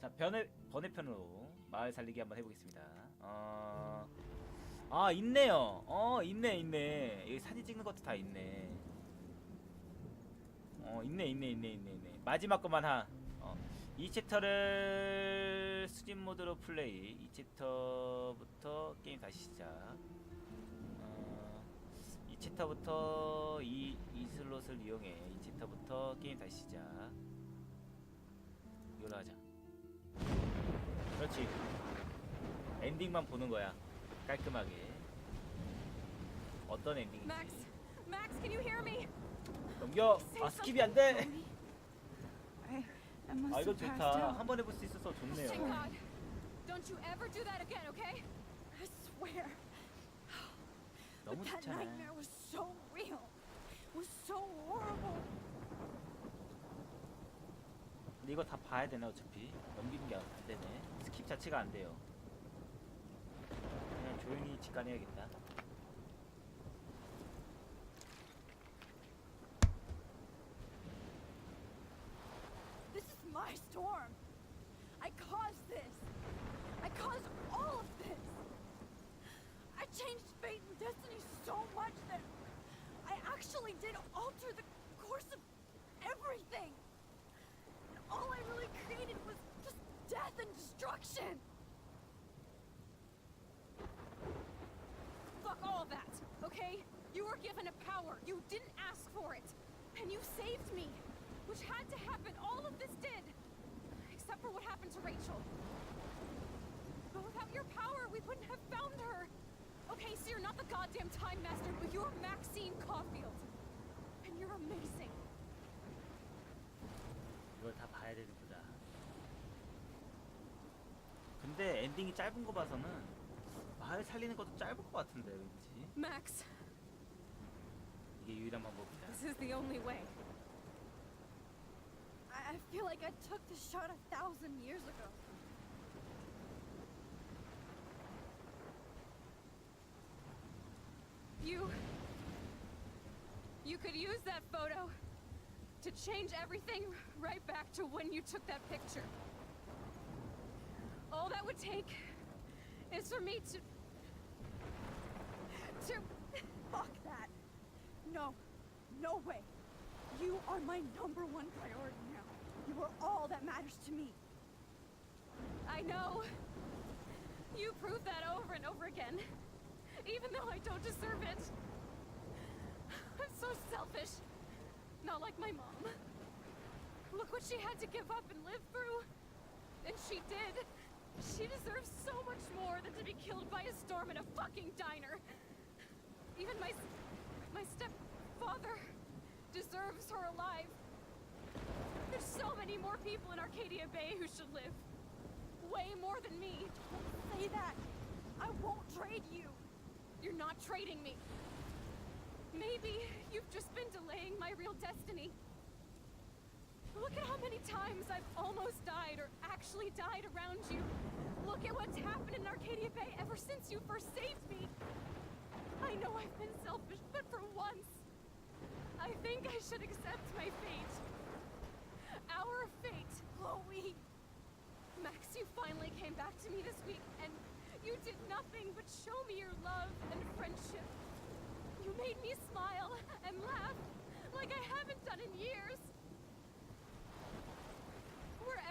자 번외 번외편으로 마을 살리기 한번 해보겠습니다. 어, 아 있네요. 어 있네 있네. 여기 사진 찍는 것도 다 있네. 어 있네 있네 있네 있네 있네. 마지막 것만 하. 어, 이 챕터를 수집 모드로 플레이. 이 챕터부터 게임 다시 시작. 어, 이 챕터부터 이, 이 슬롯을 이용해. 이 챕터부터 게임 다시 시작. 이걸로 하자. 그렇지. 엔딩만 보는 거야. 깔끔하게. 어떤 엔딩인지. Max, Max, can you hear me? 넘겨. 아 스킵이 안 돼. I, I must 아 이거 have passed 좋다. out. 한 번 해볼 수 있어서 Thank 좋네요. God. Don't you ever do that again, okay? I swear. 너무 that 좋잖아. nightmare was so real. Was so 근데 이거 다 봐야 되나 어차피 넘기는 게 안 되네. 스킵 자체가 안 돼요. 그냥 조용히 직관해야겠다. This is my storm. I caused this. I caused all of this. I changed fate and destiny so much that I actually did alter the course of everything. than destruction! Fuck all that, okay? You were given a power. You didn't ask for it. And you saved me. Which had to happen. All of this did. Except for what happened to Rachel. But without your power, we wouldn't have found her. Okay, so you're not the goddamn Time Master, but you're Maxine Caulfield. And you're amazing. What up, hiding? 봐야 되는구나. 근데 엔딩이 짧은 거 봐서는 마을 살리는 것도 짧을 것 같은데 왠지 Max, 이게 유일한 방법이다. this is the only way. I I feel like I took the shot a thousand years ago. You. You could use that photo to change everything right back to when you took that picture. All that would take is for me to. to. Fuck that. No, no way. You are my number one priority now. You are all that matters to me. I know. You proved that over and over again. Even though I don't deserve it. I'm so selfish. Not like my mom. Look what she had to give up and live through. And she did. She deserves so much more than to be killed by a storm in a fucking diner. Even my my stepfather deserves her alive. There's so many more people in Arcadia Bay who should live. Way more than me. Say that. I won't trade you. You're not trading me. Maybe you've just been delaying my real destiny. Look at how many times I've almost died or actually died around you. Look at what's happened in Arcadia Bay ever since you first saved me. I know I've been selfish, but for once, I think I should accept my fate. Our fate. Chloe. Max, you finally came back to me this week, and you did nothing but show me your love and friendship. You made me smile and laugh like I haven't done in years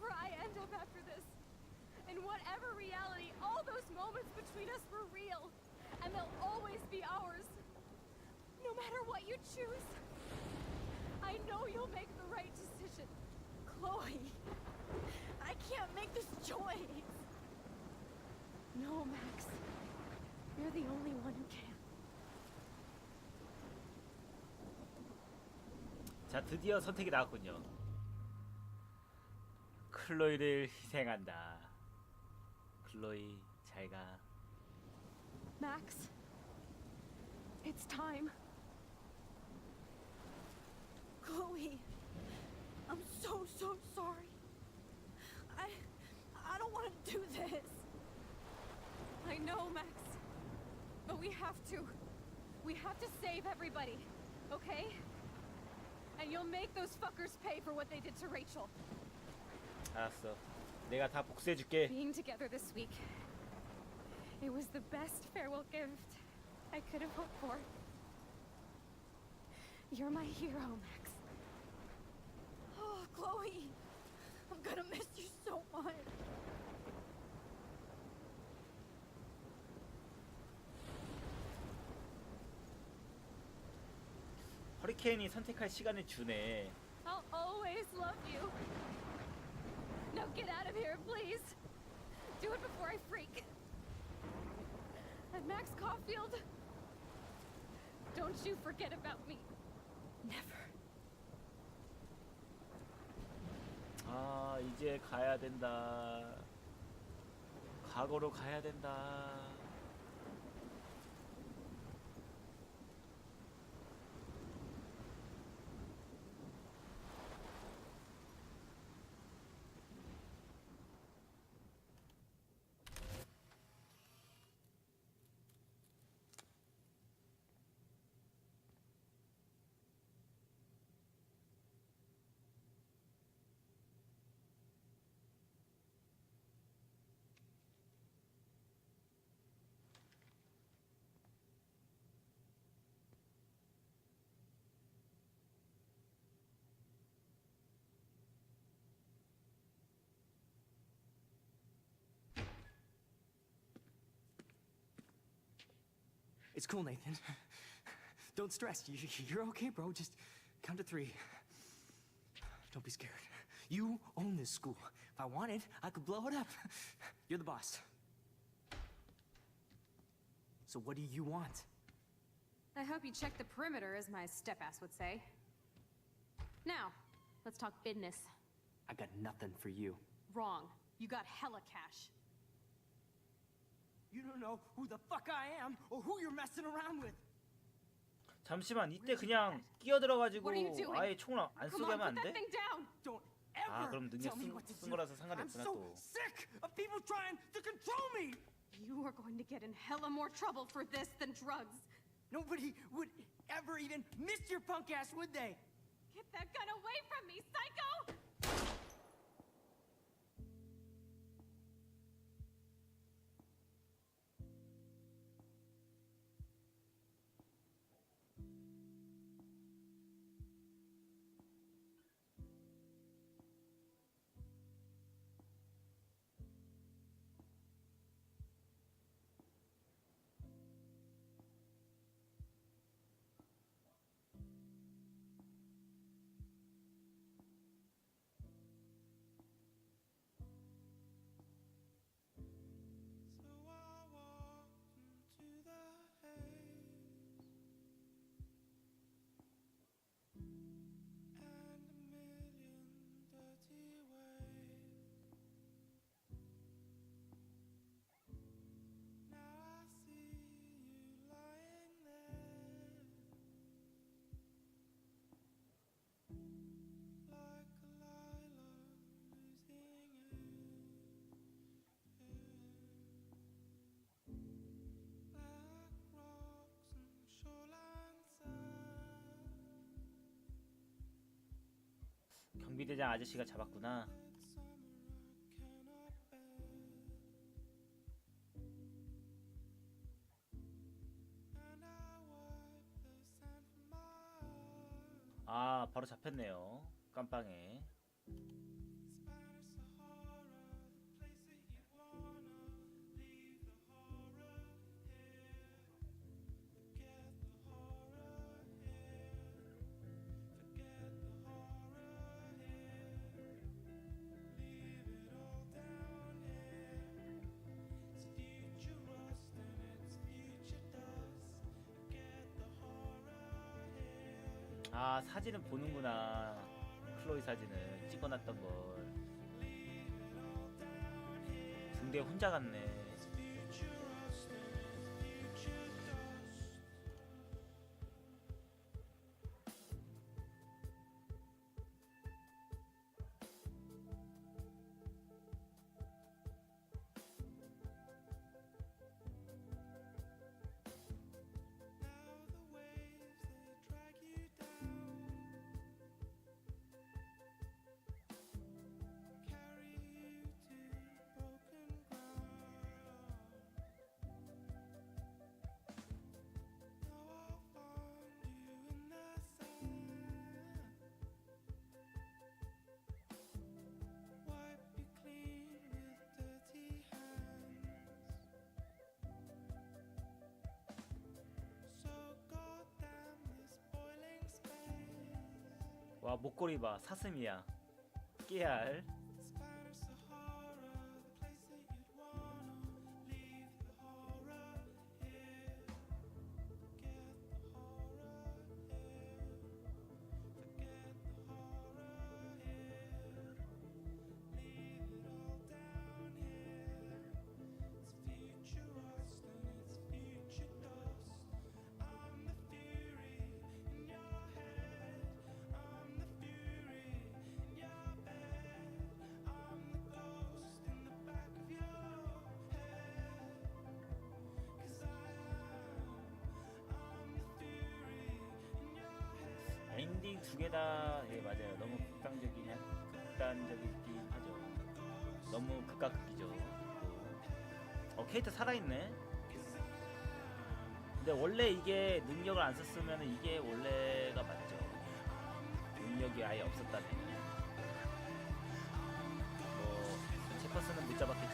Wherever I end up after this, in whatever reality, all those moments between us were real, and they'll always be ours. No matter what you choose, I know you'll make the right decision. Chloe. I can't make this choice. No, Max. You're the only one who can. 자 드디어 선택이 나왔군요. 클로이를 희생한다. 클로이 잘 가. Max, it's time. Chloe. I'm so, so sorry. I. I don't want to do this. I know, Max. But we have to. We have to save everybody, okay? And you'll make those fuckers pay for what they did to Rachel. 알았어. 내가 다 복수해줄게. Being together this week. It was the best farewell gift I could have hoped for. You're my hero, Max. Oh, Chloe, I'm gonna miss you so much. 허리케인이 선택할 시간을 주네. I'll always love you. Now get out of here, please. Do it before I freak. And Max Caulfield, don't you forget about me. Never. 아 이제 가야 된다. 과거로 가야 된다. It's cool, Nathan. Don't stress. You, you're okay, bro. Just count to three. Don't be scared. You own this school. If I wanted, I could blow it up. You're the boss. So what do you want? I hope you check the perimeter, as my step-ass would say. Now, let's talk business. I got nothing for you. Wrong. You got hella cash. You don't know who the fuck I am or who you're messing around with. 잠시만 이때 그냥 끼어들어가지고 What are you doing? 아예 총을 안 Come 쏘게 on, 하면 put 안 that 돼? thing down! Don't ever 아 그럼 능력 tell me 쓴, what to 쓴 do. 거라서 I'm 상관없구나 so 또. sick of people trying to control me. You are going to get in hella more trouble for this than drugs. Nobody would ever even miss your punk ass, would they? Get that gun away from me, psycho! 경비대장 아저씨가 잡았구나. 아 바로 잡혔네요. 깜빵에. 아 사진은 보는구나. 클로이 사진을 찍어놨던 걸. 등대 혼자 갔네. 와 목걸이 봐 사슴이야. 깨알 두 개 다 예 맞아요. 너무 극단적이긴 극단적이긴 하죠. 너무 극과 극이죠. 어 케이트 살아있네. 근데 원래 이게 능력을 안 썼으면 이게 원래가 맞죠. 능력이 아예 없었다면. 뭐 체퍼스는 못 잡았겠지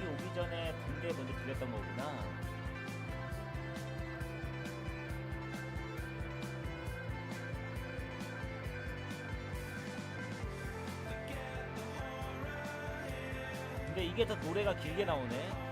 여기 오기 전에 붕대 먼저 들렸던 거구나. 근데 이게 더 노래가 길게 나오네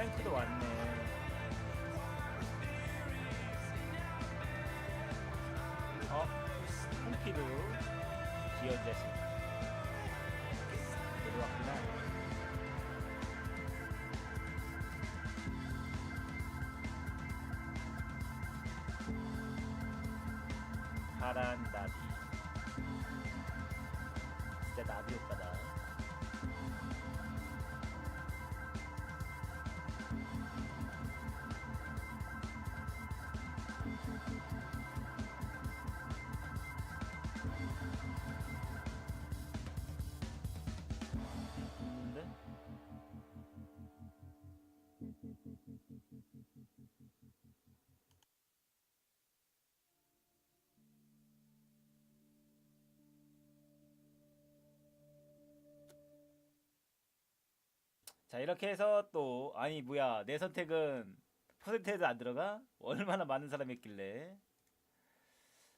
프랭크도 왔네. 어? 홈피도 귀여운 자식 내려왔구나. 파란 나비. 진짜 나비 오빠다 자 이렇게 해서 또 아니 뭐야 내 선택은 퍼센테이드 안 들어가? 얼마나 많은 사람이 했길래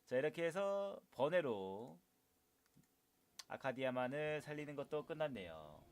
자 이렇게 해서 번외로 아카디아만을 살리는 것도 끝났네요